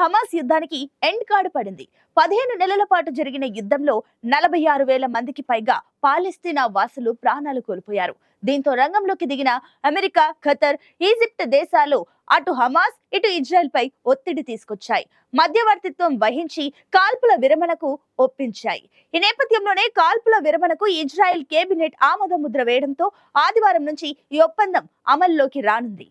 Hamas యుద్ధానికి end card పడింది. పదిహేను నెలల పాటు జరిగిన యుద్ధంలో నలభై ఆరు వేల మందికి పైగా పాలస్తీనా వాసులు ప్రాణాలు కోల్పోయారు. దీంతో రంగంలోకి దిగిన అమెరికా ఖతర్ ఈజిప్ట్ దేశాలు అటు హమాస్ ఇటు ఇజ్రాయెల్ పై ఒత్తిడి తీసుకొచ్చాయి. మధ్యవర్తిత్వం వహించి కాల్పుల విరమణకు ఒప్పించాయి. ఈ నేపథ్యంలోనే కాల్పుల విరమణకు ఇజ్రాయెల్ కేబినెట్ ఆమోద ముద్ర వేయడంతో ఆదివారం నుంచి ఈ ఒప్పందం అమల్లోకి రానుంది.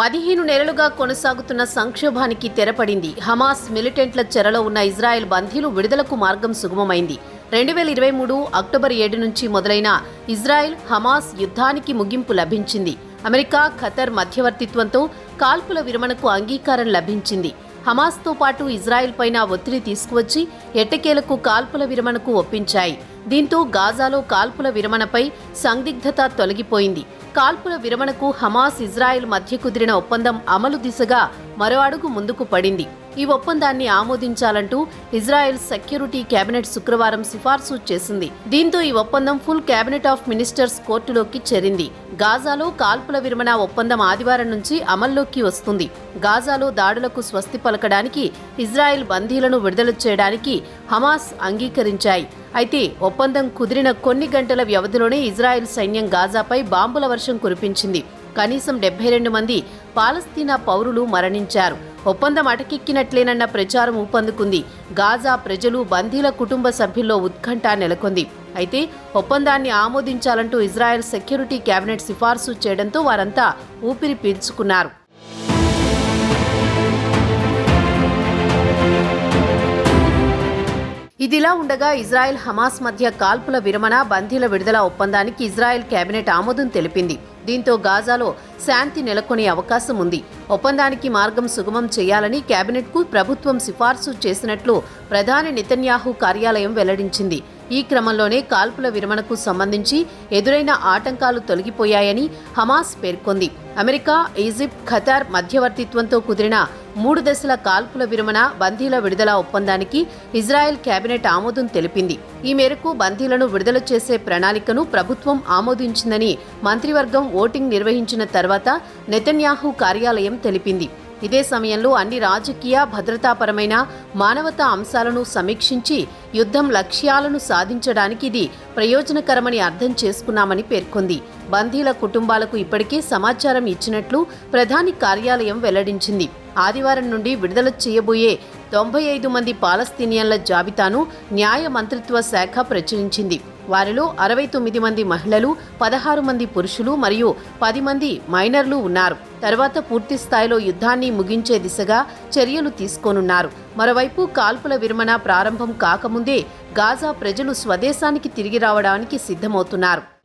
పదిహేను నెలలుగా కొనసాగుతున్న సంక్షోభానికి తెరపడింది. హమాస్ మిలిటెంట్ల చెరలో ఉన్న ఇజ్రాయెల్ బందీలు విడుదలకు మార్గం సుగమమైంది. రెండు వేల ఇరవై మూడు అక్టోబర్ ఏడు నుంచి మొదలైన ఇజ్రాయెల్ హమాస్ యుద్ధానికి ముగింపు లభించింది. అమెరికా ఖతర్ మధ్యవర్తిత్వంతో కాల్పుల విరమణకు అంగీకారం లభించింది. హమాస్తో పాటు ఇజ్రాయెల్ పైన ఒత్తిడి తీసుకువచ్చి ఎట్టకేలకు కాల్పుల విరమణకు ఒప్పించాయి. దీంతో గాజాలో కాల్పుల విరమణపై సందిగ్ధత తొలగిపోయింది. కాల్పుల విరమణకు హమాస్ ఇజ్రాయెల్ మధ్య కుదిరిన ఒప్పందం అమలు దిశగా మరో అడుగు ముందుకు పడింది. ఈ ఒప్పందాన్ని ఆమోదించాలంటూ ఇజ్రాయెల్ సెక్యూరిటీ కేబినెట్ శుక్రవారం సిఫార్సు చేసింది. దీంతో ఈ ఒప్పందం ఫుల్ కేబినెట్ ఆఫ్ మినిస్టర్స్ కోర్టులోకి చేరింది. గాజాలో కాల్పుల విరమణ ఒప్పందం ఆదివారం నుంచి అమల్లోకి వస్తుంది. గాజాలో దాడులకు స్వస్తి పలకడానికి ఇజ్రాయెల్ బందీలను విడుదల చేయడానికి హమాస్ అంగీకరించాయి. అయితే ఒప్పందం కుదిరిన కొన్ని గంటల వ్యవధిలోనే ఇజ్రాయెల్ సైన్యం గాజాపై బాంబుల వర్షం కురిపించింది. కనీసం డెబ్బై రెండు మంది పాలస్తీనా పౌరులు మరణించారు. ఒప్పందం అటకెక్కినట్లేనన్న ప్రచారం ఊపందుకుంది. గాజా ప్రజలు బందీల కుటుంబ సభ్యుల్లో ఉత్కంఠ నెలకొంది. అయితే ఒప్పందాన్ని ఆమోదించాలంటూ ఇజ్రాయెల్ సెక్యూరిటీ కేబినెట్ సిఫార్సు చేయడంతో వారంతా ఊపిరి పీల్చుకున్నారు. ఇదిలా ఉండగా ఇజ్రాయెల్ హమాస్ మధ్య కాల్పుల విరమణ బందీల విడుదల ఒప్పందానికి ఇజ్రాయెల్ కేబినెట్ ఆమోదం తెలిపింది. దీంతో గాజాలో శాంతి నెలకొనే అవకాశం ఉంది. ఒప్పందానికి మార్గం సుగమం చేయాలని కేబినెట్కు ప్రభుత్వం సిఫార్సు చేసినట్లు ప్రధాని నితన్యాహు కార్యాలయం వెల్లడించింది. ఈ క్రమంలోనే కాల్పుల విరమణకు సంబంధించి ఎదురైన ఆటంకాలు తొలగిపోయాయని హమాస్ పేర్కొంది. అమెరికా ఈజిప్ట్ ఖతార్ మధ్యవర్తిత్వంతో కుదిరిన మూడు దశల కాల్పుల విరమణ బందీల విడుదల ఒప్పందానికి ఇజ్రాయెల్ కేబినెట్ ఆమోదం తెలిపింది. ఈ మేరకు బందీలను విడుదల చేసే ప్రణాళికను ప్రభుత్వం ఆమోదించిందని మంత్రివర్గం ఓటింగ్ నిర్వహించిన తర్వాత నెతన్యాహు కార్యాలయం తెలిపింది. ఇదే సమయంలో అన్ని రాజకీయ భద్రతాపరమైన మానవతా అంశాలను సమీక్షించి యుద్ధం లక్ష్యాలను సాధించడానికి ఇది ప్రయోజనకరమని అర్థం చేసుకున్నామని పేర్కొంది. బందీల కుటుంబాలకు ఇప్పటికే సమాచారం ఇచ్చినట్లు ప్రధాని కార్యాలయం వెల్లడించింది. ఆదివారం నుండి విడుదల చేయబోయే తొంభై ఐదు మంది పాలస్తీనియన్ల జాబితాను న్యాయ మంత్రిత్వ శాఖ ప్రచురించింది. వారిలో అరవై తొమ్మిది మంది మహిళలు పదహారు మంది పురుషులు మరియు పది మంది మైనర్లు ఉన్నారు. తర్వాత పూర్తి స్థాయిలో యుద్ధాన్ని ముగించే దిశగా చర్యలు తీసుకోనున్నారు. మరోవైపు కాల్పుల విరమణ ప్రారంభం కాకముందే గాజా ప్రజలు స్వదేశానికి తిరిగి రావడానికి సిద్ధమవుతున్నారు.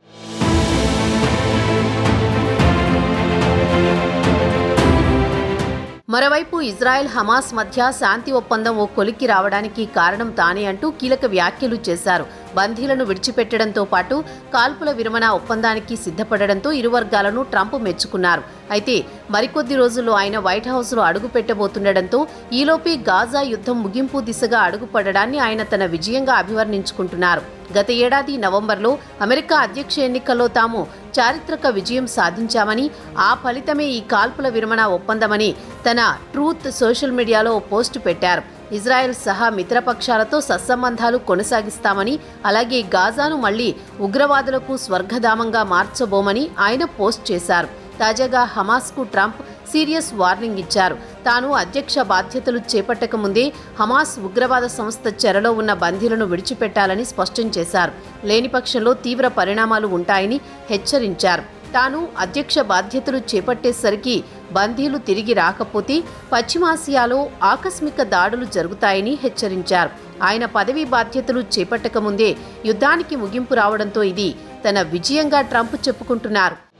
మరోవైపు ఇజ్రాయెల్ హమాస్ మధ్య శాంతి ఒప్పందం ఓ కొలిక్కి రావడానికి కారణం తానే అంటూ కీలక వ్యాఖ్యలు చేశారు. బందీలను విడిచిపెట్టడంతో పాటు కాల్పుల విరమణ ఒప్పందానికి సిద్ధపడడంతో ఇరు వర్గాలను ట్రంప్ మెచ్చుకున్నారు. అయితే మరికొద్ది రోజుల్లో ఆయన వైట్ హౌస్లో అడుగు పెట్టబోతుండటంతో ఈలోపే గాజా యుద్ధం ముగింపు దిశగా అడుగుపడడాన్ని ఆయన తన విజయంగా అభివర్ణించుకుంటున్నారు. గత ఏడాది నవంబర్లో అమెరికా అధ్యక్ష ఎన్నికల్లో తాము చారిత్రక విజయం సాధించామని ఆ ఫలితమే ఈ కాల్పుల విరమణ ఒప్పందమని తన ట్రూత్ సోషల్ మీడియాలో పోస్టు పెట్టారు. ఇజ్రాయెల్ సహా మిత్రపక్షాలతో సత్సంబంధాలు కొనసాగిస్తామని అలాగే గాజాను మళ్ళీ ఉగ్రవాదులకు స్వర్గధామంగా మార్చబోమని ఆయన పోస్ట్ చేశారు. తాజాగా హమాస్కు ట్రంప్ సీరియస్ వార్నింగ్ ఇచ్చారు. తాను అధ్యక్ష బాధ్యతలు చేపట్టకముందే హమాస్ ఉగ్రవాద సంస్థ చెరలో ఉన్న బందీలను విడిచిపెట్టాలని స్పష్టం చేశారు. లేని పక్షంలో తీవ్ర పరిణామాలు ఉంటాయని హెచ్చరించారు. తాను అధ్యక్ష బాధ్యతలు చేపట్టేసరికి బందీలు తిరిగి రాకపోతే పశ్చిమాసియాలో ఆకస్మిక దాడులు జరుగుతాయని హెచ్చరించారు. ఆయన పదవీ బాధ్యతలు చేపట్టకముందే యుద్ధానికి ముగింపు రావడంతో ఇది తన విజయంగా ట్రంప్ చెప్పుకుంటున్నారు.